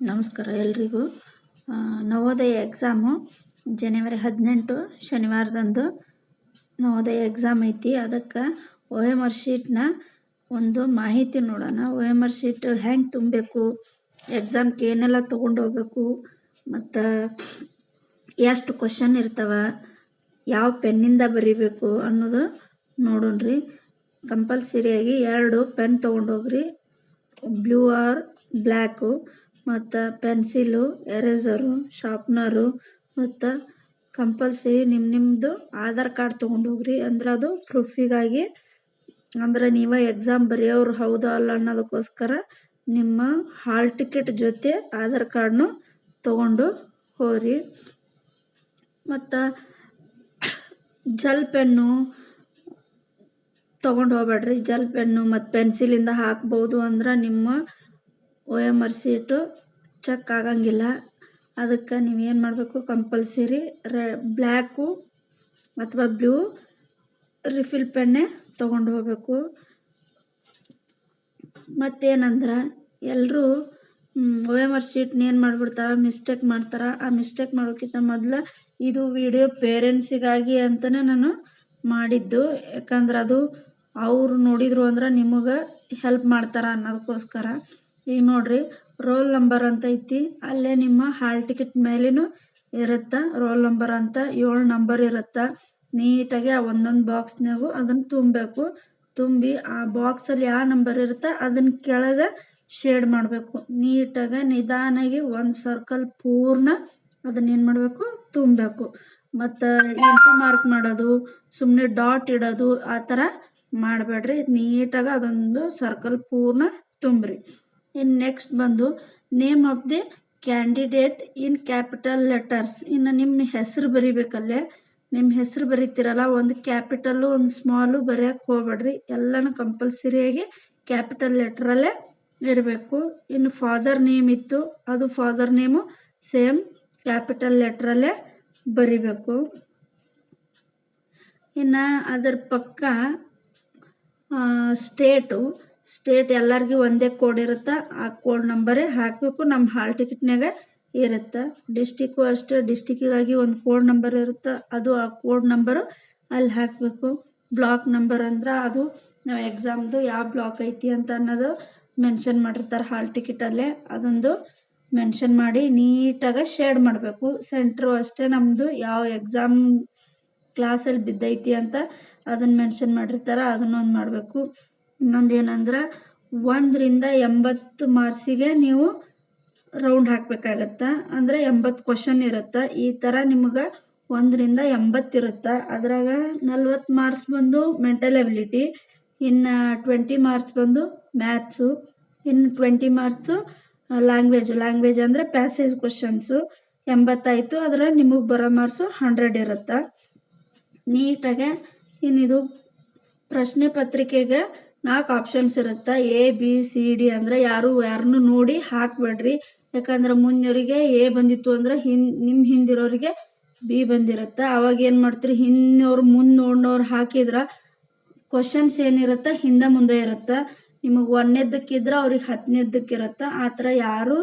ನಮಸ್ಕಾರ ಎಲ್ರಿಗೂ. ನವೋದಯ ಎಕ್ಸಾಮು ಜನವರಿ ಹದಿನೆಂಟು ಶನಿವಾರದಂದು ನವೋದಯ ಎಕ್ಸಾಮ್ ಐತಿ. ಅದಕ್ಕೆ ಒ ಎಂ ಆರ್ ಶೀಟ್ನ ಒಂದು ಮಾಹಿತಿ ನೋಡೋಣ. ಒ ಎಂ ಆರ್ ಶೀಟ್ ಹೆಂಗೆ ತುಂಬಬೇಕು ಎಕ್ಸಾಮ್ಗೆ ಏನೆಲ್ಲ ತೊಗೊಂಡು ಹೋಗ್ಬೇಕು ಮತ್ತು ಎಷ್ಟು ಕ್ವಶನ್ ಇರ್ತವೆ, ಯಾವ ಪೆನ್ನಿಂದ ಬರಿಬೇಕು ಅನ್ನೋದು ನೋಡೋಣ್ರಿ. ಕಂಪಲ್ಸರಿಯಾಗಿ ಎರಡು ಪೆನ್ ತೊಗೊಂಡು ಹೋಗ್ರಿ ಬ್ಲೂ ಆರ್ ಬ್ಲ್ಯಾಕು ಮತ್ತು ಪೆನ್ಸಿಲು, ಎರೇಸರು, ಶಾರ್ಪ್ನರು ಮತ್ತ ಕಂಪಲ್ಸರಿ ನಿಮ್ಮ ನಿಮ್ಮದು ಆಧಾರ್ ಕಾರ್ಡ್ ತೊಗೊಂಡು ಹೋಗ್ರಿ. ಅಂದ್ರೆ ಅದು ಪ್ರೂಫಿಗಾಗಿ ಅಂದ್ರೆ ನೀವು ಎಕ್ಸಾಮ್ ಬರೆಯೋರು ಹೌದಾ ಅಲ್ಲ ಅನ್ನೋದಕ್ಕೋಸ್ಕರ ನಿಮ್ಮ ಹಾಲ್ ಟಿಕೆಟ್ ಜೊತೆ ಆಧಾರ್ ಕಾರ್ಡ್ನು ತೊಗೊಂಡು ಹೋಗ್ರಿ. ಮತ್ತು ಜಲ್ ಪೆನ್ನು ತೊಗೊಂಡು ಹೋಗ್ಬೇಡ್ರಿ. ಜಲ್ ಪೆನ್ನು ಮತ್ತು ಪೆನ್ಸಿಲಿಂದ ಹಾಕ್ಬೋದು ಅಂದ್ರೆ ನಿಮ್ಮ ಎಂ ಆರ್ ಚೆಕ್ ಆಗಂಗಿಲ್ಲ. ಅದಕ್ಕೆ ನೀವೇನು ಮಾಡಬೇಕು? ಕಂಪಲ್ಸರಿ ರೆ ಬ್ಲ್ಯಾಕು ಅಥವಾ ಬ್ಲೂ ರಿಫಿಲ್ ಪೆನ್ನೇ ತೊಗೊಂಡು ಹೋಗಬೇಕು. ಮತ್ತೇನಂದ್ರೆ ಎಲ್ಲರೂ ಒ ಎಂ ಆರ್ ಶೀಟ್ನ ಏನು ಮಾಡಿಬಿಡ್ತಾರೆ? ಮಿಸ್ಟೇಕ್ ಮಾಡ್ತಾರೆ. ಆ ಮಿಸ್ಟೇಕ್ ಮಾಡೋಕ್ಕಿಂತ ಮೊದಲು ಇದು ವಿಡಿಯೋ ಪೇರೆಂಟ್ಸಿಗಾಗಿ ಅಂತಲೇ ನಾನು ಮಾಡಿದ್ದು. ಯಾಕಂದ್ರೆ ಅದು ಅವರು ನೋಡಿದ್ರು ಅಂದ್ರೆ ನಿಮಗೆ ಹೆಲ್ಪ್ ಮಾಡ್ತಾರೆ ಅನ್ನೋದಕ್ಕೋಸ್ಕರ. ಈಗ ನೋಡ್ರಿ ರೋಲ್ ನಂಬರ್ ಅಂತ ಐತಿ. ಅಲ್ಲೇ ನಿಮ್ಮ ಹಾಲ್ ಟಿಕೆಟ್ ಮೇಲೇನು ಇರುತ್ತೆ. ರೋಲ್ ನಂಬರ್ ಅಂತ ಏಳು ನಂಬರ್ ಇರುತ್ತೆ. ನೀಟಾಗಿ ಆ ಒಂದೊಂದು ಬಾಕ್ಸ್ನಾಗು ಅದನ್ನು ತುಂಬಬೇಕು. ತುಂಬಿ ಆ ಬಾಕ್ಸಲ್ಲಿ ಯಾವ ನಂಬರ್ ಇರುತ್ತೆ, ಅದನ್ನ ಕೆಳಗೆ ಶೇಡ್ ಮಾಡಬೇಕು. ನೀಟಾಗಿ ನಿಧಾನಾಗಿ ಒಂದು ಸರ್ಕಲ್ ಪೂರ್ಣ ಅದನ್ನ ಏನು ಮಾಡಬೇಕು? ತುಂಬಬೇಕು. ಮತ್ತು ಎಂಟು ಮಾರ್ಕ್ ಮಾಡೋದು ಸುಮ್ಮನೆ ಡಾಟ್ ಇಡೋದು, ಆ ಥರ ಮಾಡಬೇಡ್ರಿ. ನೀಟಾಗಿ ಅದೊಂದು ಸರ್ಕಲ್ ಪೂರ್ಣ ತುಂಬ್ರಿ. ಇನ್ನು ನೆಕ್ಸ್ಟ್ ಬಂದು name of the candidate in capital letters ಇನ್ನು ನಿಮ್ಮ ಹೆಸರು ಬರಿಬೇಕಲ್ಲೇ? ನಿಮ್ಮ ಹೆಸರು ಬರೀತಿರಲ್ಲ, ಒಂದು ಕ್ಯಾಪಿಟಲ್ಲು ಒಂದು ಸ್ಮಾಲು ಬರೆಯೋಕ್ಕೆ ಹೋಗ್ಬೇಡ್ರಿ. ಎಲ್ಲನೂ ಕಂಪಲ್ಸರಿಯಾಗಿ ಕ್ಯಾಪಿಟಲ್ ಲೆಟ್ರಲ್ಲೇ ಇರಬೇಕು. ಇನ್ನು ಫಾದರ್ ನೇಮ್ ಇತ್ತು, ಅದು ಫಾದರ್ ನೇಮು ಸೇಮ್ ಕ್ಯಾಪಿಟಲ್ ಲೆಟ್ರಲ್ಲೇ ಬರಿಬೇಕು. ಇನ್ನು ಅದರ ಪಕ್ಕ ಸ್ಟೇಟು ಸ್ಟೇಟ್ ಎಲ್ಲರಿಗೂ ಒಂದೇ ಕೋಡ್ ಇರುತ್ತೆ, ಆ ಕೋಡ್ ನಂಬರೇ ಹಾಕಬೇಕು ನಮ್ಮ ಹಾಲ್ ಟಿಕೆಟ್ನಾಗ ಇರುತ್ತೆ. ಡಿಸ್ಟಿಕ್ಕು ಅಷ್ಟೇ ಡಿಸ್ಟಿಕ್ಕಿಗಾಗಿ ಒಂದು ಕೋಡ್ ನಂಬರ್ ಇರುತ್ತೆ. ಅದು ಆ ಕೋಡ್ ನಂಬರು ಅಲ್ಲಿ ಹಾಕಬೇಕು. ಬ್ಲಾಕ್ ನಂಬರ್ ಅಂದ್ರೆ ಅದು ನಾವು ಎಕ್ಸಾಮ್ದು ಯಾವ ಬ್ಲಾಕ್ ಐತಿ ಅಂತ ಅನ್ನೋದು ಮೆನ್ಷನ್ ಮಾಡಿರ್ತಾರೆ ಹಾಲ್ ಟಿಕೆಟಲ್ಲೇ ಅದೊಂದು ಮೆನ್ಷನ್ ಮಾಡಿ ನೀಟಾಗಿ ಶೇಡ್ ಮಾಡಬೇಕು. ಸೆಂಟ್ರು ಅಷ್ಟೇ ನಮ್ಮದು ಯಾವ ಎಕ್ಸಾಮ್ ಕ್ಲಾಸಲ್ಲಿ ಬಿದ್ದೈತಿ ಅಂತ ಅದನ್ನು ಮೆನ್ಷನ್ ಮಾಡಿರ್ತಾರೆ, ಅದನ್ನೊಂದು ಮಾಡಬೇಕು. ಇನ್ನೊಂದು ಏನಂದ್ರೆ ಒಂದರಿಂದ ಎಂಬತ್ತು ಮಾರ್ಕ್ಸಿಗೆ ನೀವು ರೌಂಡ್ ಹಾಕಬೇಕಾಗತ್ತೆ? ಅಂದರೆ ಎಂಬತ್ತು ಕ್ವಶನ್ ಇರುತ್ತೆ? ಈ ಥರ ನಿಮ್ಗೆ ಒಂದರಿಂದ ಎಂಬತ್ತು ಇರುತ್ತೆ? ಅದ್ರಾಗ ನಲ್ವತ್ತು ಮಾರ್ಕ್ಸ್ ಬಂದು ಮೆಂಟಲ್ ಎಬಿಲಿಟಿ ಇನ್ನು ಟ್ವೆಂಟಿ ಮಾರ್ಕ್ಸ್ ಬಂದು ಮ್ಯಾಥ್ಸು ಇನ್ನು ಟ್ವೆಂಟಿ ಮಾರ್ಕ್ಸು ಲ್ಯಾಂಗ್ವೇಜು ಲ್ಯಾಂಗ್ವೇಜ್ ಅಂದರೆ ಪ್ಯಾಸೇಜ್ ಕ್ವಶನ್ಸು ಎಂಬತ್ತಾಯಿತು, ಅದರ ನಿಮಗೆ ಬರೋ ಮಾರ್ಕ್ಸು ಹಂಡ್ರೆಡ್ ಇರುತ್ತೆ? ನೀಟಾಗೆ ಇನ್ನಿದು ಪ್ರಶ್ನೆ ಪತ್ರಿಕೆಗೆ ನಾಲ್ಕು ಆಪ್ಷನ್ಸ್ ಇರುತ್ತೆ. ಎ ಬಿ ಸಿ ಡಿ ಅಂದರೆ ಯಾರು ಯಾರನ್ನು ನೋಡಿ ಹಾಕಬೇಡ್ರಿ. ಯಾಕಂದ್ರೆ ಮುಂದಿನವರಿಗೆ ಎ ಬಂದಿತ್ತು ಅಂದ್ರೆ ಹಿನ್ ನಿಮ್ಮ ಹಿಂದಿರೋರಿಗೆ ಬಿ ಬಂದಿರುತ್ತೆ. ಅವಾಗ ಏನು ಮಾಡ್ತೀರಿ? ಹಿಂದಿನವ್ರು ಮುಂದೆ ನೋಡೋರು ಹಾಕಿದ್ರೆ ಕ್ವಶನ್ಸ್ ಏನಿರುತ್ತೆ? ಹಿಂದೆ ಮುಂದೆ ಇರುತ್ತೆ. ನಿಮಗೆ ಒಂದನೇದಕ್ಕಿದ್ರೆ ಅವ್ರಿಗೆ ಹತ್ತನೇದಕ್ಕೆ ಇರುತ್ತೆ. ಆ ಥರ ಯಾರು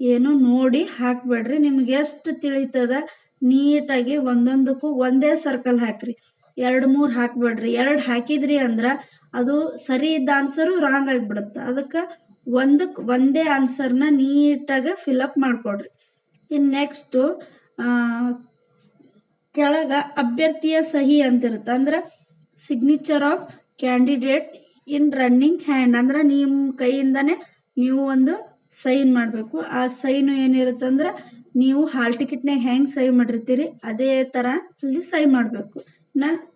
ಏನು ನೋಡಿ ಹಾಕಬೇಡ್ರಿ. ನಿಮ್ಗೆ ಎಷ್ಟು ತಿಳಿತದ? ನೀಟಾಗಿ ಒಂದೊಂದಕ್ಕೂ ಒಂದೇ ಸರ್ಕಲ್ ಹಾಕ್ರಿ. ಎರಡು ಮೂರು ಹಾಕಬೇಡ್ರಿ. ಎರಡು ಹಾಕಿದ್ರಿ ಅಂದ್ರೆ ಅದು ಸರಿ ಇದ್ದ ಆನ್ಸರು ರಾಂಗ್ ಆಗಿಬಿಡುತ್ತೆ. ಅದಕ್ಕೆ ಒಂದಕ್ಕೆ ಒಂದೇ ಆನ್ಸರ್ನ ನೀಟಾಗಿ ಫಿಲಪ್ ಮಾಡಿಕೊಡ್ರಿ. ಇನ್ನು ನೆಕ್ಸ್ಟು ಕೆಳಗೆ ಅಭ್ಯರ್ಥಿಯ ಸಹಿ ಅಂತಿರುತ್ತೆ. ಅಂದ್ರೆ signature of candidate in running hand ಅಂದ್ರೆ ನಿಮ್ಮ ಕೈಯಿಂದನೇ ನೀವು ಒಂದು ಸೈನ್ ಮಾಡಬೇಕು. ಆ ಸೈನು ಏನಿರುತ್ತೆ ಅಂದ್ರೆ ನೀವು ಹಾಲ್ ಟಿಕೆಟ್ನಾಗ ಹೆಂಗೆ ಸೈ ಮಾಡಿರ್ತೀರಿ, ಅದೇ ಥರ ಇಲ್ಲಿ ಸೈ ಮಾಡಬೇಕು. No.